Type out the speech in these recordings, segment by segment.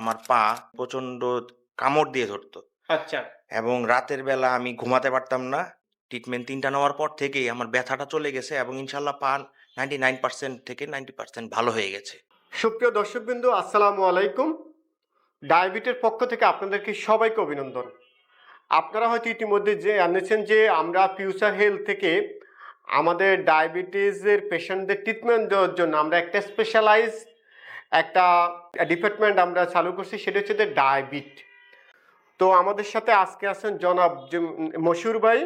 আমার পা প্রচণ্ড কামড় দিয়ে ধরতো। আচ্ছা। এবং রাতের বেলা আমি ঘুমাতে পারতাম না। ট্রিটমেন্ট তিনটা নেওয়ার পর থেকেই আমার ব্যথাটা চলে গেছে এবং ইনশাল্লাহ পা নাইনটি নাইন পার্সেন্ট থেকে নাইনটি পার্সেন্ট ভালো হয়ে গেছে। সুপ্রিয় দর্শকবৃন্দু আসসালামু আলাইকুম। ডায়াবেটের পক্ষ থেকে আপনাদেরকে সবাইকে অভিনন্দন। আপনারা হয়তো ইতিমধ্যে যে জানিয়েছেন যে আমরা ফিউচার হেলথ থেকে আমাদের ডায়াবেটিসের পেশেন্টদের ট্রিটমেন্ট দেওয়ার জন্য আমরা একটা স্পেশালাইজ একটা ডিপার্টমেন্ট আমরা চালু করছি, সেটা হচ্ছে ডায়াবিট। তো আমাদের সাথে আজকে আছেন জনাব মশুর ভাই,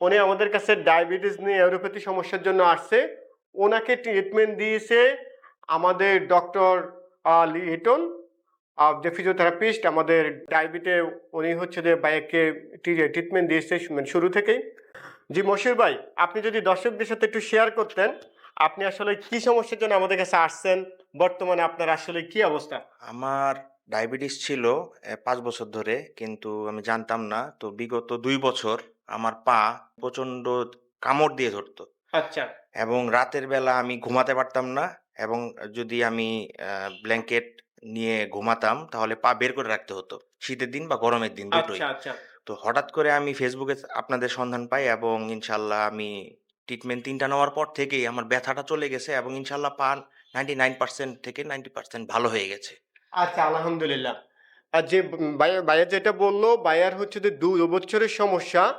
উনি আমাদের কাছে ডায়াবেটিস নিয়ে ইউরোপ্যাথি সমস্যার জন্য আসছে। ওনাকে ট্রিটমেন্ট দিয়েছে আমাদের ডক্টর লিটন যে ফিজিওথেরাপিস্ট আমাদের ডায়াবেটে উনি হচ্ছে যে বাইককে ট্রিটমেন্ট দিয়েছে মানে শুরু থেকেই। জি মশুর ভাই, আপনি যদি দর্শকদের সাথে একটু শেয়ার করতেন আপনি আসলে কি সমস্যার জন্য আমাদের কাছে আসছেন? বর্তমানে আপনার আসলে কি অবস্থা? আমার ডায়াবেটিস ছিল এ, পাঁচ বছর ধরে কিন্তু আমি জানতাম না। তো বিগত দুই বছর আমার পা প্রচণ্ড কামড় দিয়ে ধরতো। আচ্ছা। এবং রাতের বেলা আমি ঘুমাতে পারতাম না এবং যদি আমি ব্ল্যাঙ্কেট নিয়ে ঘুমাতাম তাহলে পা বের করে রাখতে হতো। শীতের দিন বা গরমের দিন দুটোই। আচ্ছা আচ্ছা। তো হঠাৎ করে আমি ফেসবুকে আপনাদের সন্ধান পাই এবং ইনশাল্লাহ আমি ট্রিটমেন্ট তিনটা নেওয়ার পর থেকেই আমার ব্যথাটা চলে গেছে এবং ইনশাল্লাহ পা নাইনটি নাইন পার্সেন্ট থেকে নাইনটি পার্সেন্ট ভালো হয়ে গেছে। আচ্ছা আলহামদুলিল্লাহ। আর যে ভাইয়া যেটা বলল ভাইয়ার হচ্ছে যে দু বছরের সমস্যা।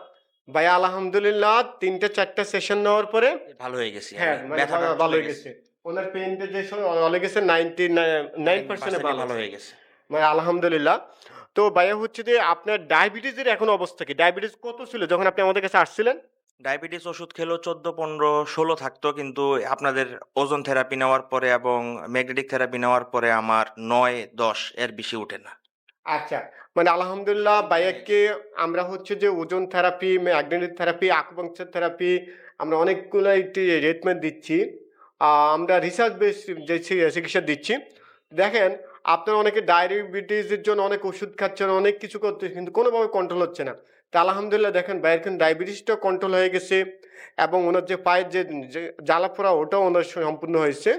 ভাইয়া আলহামদুলিল্লাহ তিনটে চারটা সেশন নেওয়ার পরে ভালো হয়ে গেছি হ্যাঁ মানে ব্যথাটা ভালো- হয়ে গেছে। ওনার পেনটা যে ভালো গেছে নাইনটি নাইন পার্সেন্ট 9% ভালো ভালো হয়ে গেছে। মানে আলহামদুলিল্লাহ। তো ভাইয়া হচ্ছে যে আপনার ডায়াবেটিসের এখন অবস্থা কি? ডায়াবেটিস কত ছিল যখন আপনি আমাদের কাছে আসছিলেন? ডায়াবেটিস ওষুধ খেলেও চোদ্দ, পনেরো, ষোলো থাকতো, কিন্তু আপনাদের ওজন থেরাপি নেওয়ার পরে এবং ম্যাগনেটিক থেরাপি নেওয়ার পরে আমার নয়, দশ এর বেশি উঠে না। আচ্ছা মানে আলহামদুলিল্লাহ ভাইয়াকে আমরা হচ্ছে যে ozone therapy, magnetic therapy acupuncture therapy, আমরা অনেকগুলো ট্রিটমেন্ট দিচ্ছি। আমরা রিসার্চ বেস যে চিকিৎসা দিচ্ছি। দেখেন আপনার অনেকে ডায়াবেটিসের জন্য অনেক ওষুধ খাচ্ছেন অনেক কিছু করতে কিন্তু কোনোভাবে কন্ট্রোল হচ্ছে না। তা আলহামদুলিল্লাহ দেখেন ভাইয়ের কিন্তু ডায়াবেটিসটাও কন্ট্রোল হয়ে গেছে এবং ওনার যে পায়ের যে জ্বালাপোড়া ওটাও ওনার সম্পূর্ণ হয়েছে।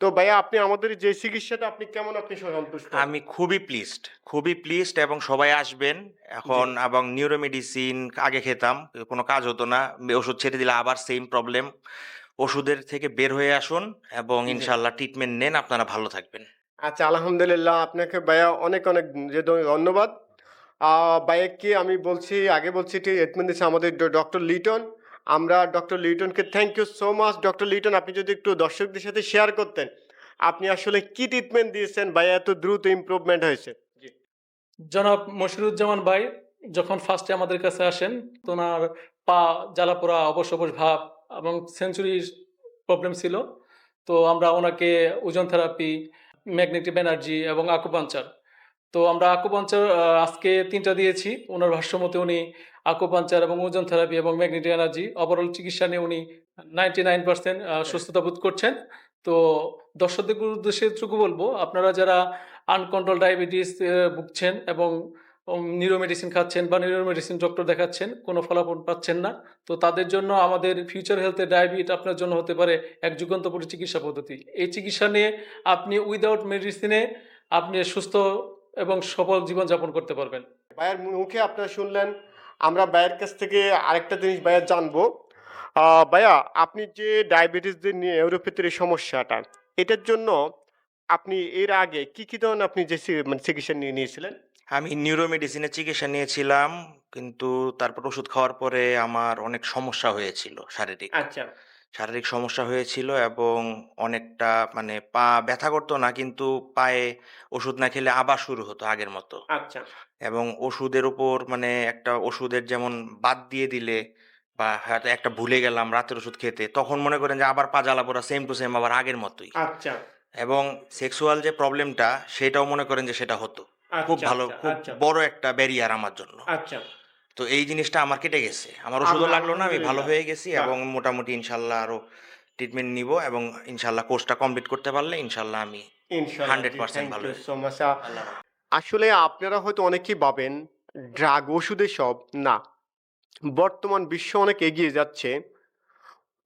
তো ভাইয়া আপনি আমাদের যে চিকিৎসাটা আপনি কেমন আপনি সন্তুষ্ট? আমি খুবই প্লিজড খুবই প্লিজড এবং সবাই আসবেন। এখন এবং নিউরোমেডিসিন আগে খেতাম কোনো কাজ হতো না ওষুধ ছেড়ে দিলে আবার সেম প্রবলেম ওষুধের থেকে বের হয়ে আসুন এবং ইনশাল্লাহ ট্রিটমেন্ট নেন আপনারা ভালো থাকবেন। আচ্ছা আলহামদুলিল্লাহ। আপনাকে ভাইয়া অনেক অনেক ধন্যবাদ। ভাইয়াকে আমি বলছি, আগে বলছি ট্রিটমেন্ট দিচ্ছে আমাদের ডক্টর লিটন। আমরা doctor লিটনকে thank you so much doctor Liton, আপনি যদি একটু দর্শকদের সাথে শেয়ার করতেন, আপনি আসলে কি ট্রিটমেন্ট দিয়েছেন? ভাইয়া এত দ্রুত ইমপ্রুভমেন্ট হয়েছে। জনাব মশিরুজ্জামান ভাই, যখন ফার্স্টে আমাদের কাছে আসেন তো ওনার পা জ্বালাপোড়া অবশ অবশ ভাব এবং সেঞ্চুরি প্রবলেম ছিল। তো আমরা ওনাকে ওজন থেরাপি ম্যাগনেটিক এনার্জি এবং আকুপাঞ্চার। তো আমরা আকুপাঞ্চার আজকে তিনটা দিয়েছি। ওনার ভাষ্যমতে উনি আকুপাঞ্চার এবং ওজন থেরাপি এবং ম্যাগনেটিক এনার্জি ওভারঅল চিকিৎসা নিয়ে উনি নাইনটি নাইন পার্সেন্ট সুস্থতা বোধ করছেন। তো দর্শকদের উদ্দেশ্যে এটুকু বলব আপনারা যারা আনকন্ট্রোল ডায়াবেটিস ভুগছেন এবং নিউরো মেডিসিন খাচ্ছেন বা নিউরো মেডিসিন ডক্টর দেখাচ্ছেন, কোনো ফলাফল পাচ্ছেন না। তো তাদের জন্য আমাদের ফিউচার হেলথে ডায়াবেটিস আপনার জন্য হতে পারে এক যুগান্তপরি চিকিৎসা পদ্ধতি। এই চিকিৎসা নিয়ে আপনি উইদাউট মেডিসিনে আপনি সুস্থ এবং সফল জীবনযাপন করতে পারবেন। ভাইয়ের মুখে আপনারা শুনলেন, আমরা ভাইয়ের কাছ থেকে আরেকটা জিনিস ভাইয়া জানব। ভাইয়া, আপনি যে ডায়াবেটিস যে এই সমস্যাটা, এটার জন্য আপনি এর আগে কি কি ধরনের আপনি যে মানে চিকিৎসা নিয়ে নিয়েছিলেন? আমি নিউরোমেডিসিনের চিকিৎসা নিয়েছিলাম কিন্তু তারপর ওষুধ খাওয়ার পরে আমার অনেক সমস্যা হয়েছিল শারীরিক। আচ্ছা। শারীরিক সমস্যা হয়েছিল এবং অনেকটা মানে পা ব্যথা করতো না কিন্তু পায়ে ওষুধ না খেলে আবার শুরু হতো আগের মতো। আচ্ছা। এবং ওষুধের উপর মানে একটা ওষুধের যেমন বাদ দিয়ে দিলে বা হয়তো একটা ভুলে গেলাম রাতের ওষুধ খেতে তখন মনে করেন যে আবার পা জ্বালা পোড়া সেম টু সেম আবার আগের মতোই। আচ্ছা। এবং সেক্সুয়াল যে প্রবলেমটা সেটাও মনে করেন যে সেটা হতো। খুব আচ্ছা, ভালো আচ্ছা, খুব আচ্ছা। বড় একটা ব্যারিয়ার আমার জন্য। আচ্ছা। তো এই জিনিসটা আমার কেটে গেছে। আমার ওষুধও লাগল না আমি ভালো হয়ে গেছি এবং মোটামুটি ইনশাল্লাহ আরও ট্রিটমেন্ট নিব এবং ইনশাল্লাহ কোর্সটা কমপ্লিট করতে পারলে ইনশাল্লাহ আমি ইনশাআল্লাহ 100% ভালো আসলে আপনারা হয়তো অনেকেই ভাবেন ড্রাগ ওষুধে সব না। বর্তমান বিশ্ব অনেক এগিয়ে যাচ্ছে।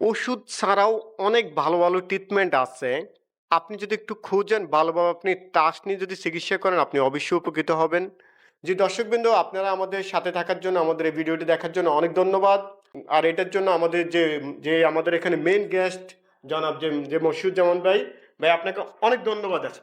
ওষুধ ছাড়াও অনেক ভালো ভালো ট্রিটমেন্ট আছে। আপনি যদি একটু খুঁজেন ভালোভাবে আপনি তাস নিয়ে যদি চিকিৎসা করেন, আপনি অবশ্যই উপকৃত হবেন। যে দর্শকবৃন্দ, আপনারা আমাদের সাথে থাকার জন্য, আমাদের এই ভিডিওটি দেখার জন্য অনেক ধন্যবাদ। আর এটার জন্য আমাদের যে যে আমাদের এখানে মেন গেস্ট জনাব যে যে মশিউজ্জামান ভাই ভাই, আপনাকে অনেক ধন্যবাদ আছে।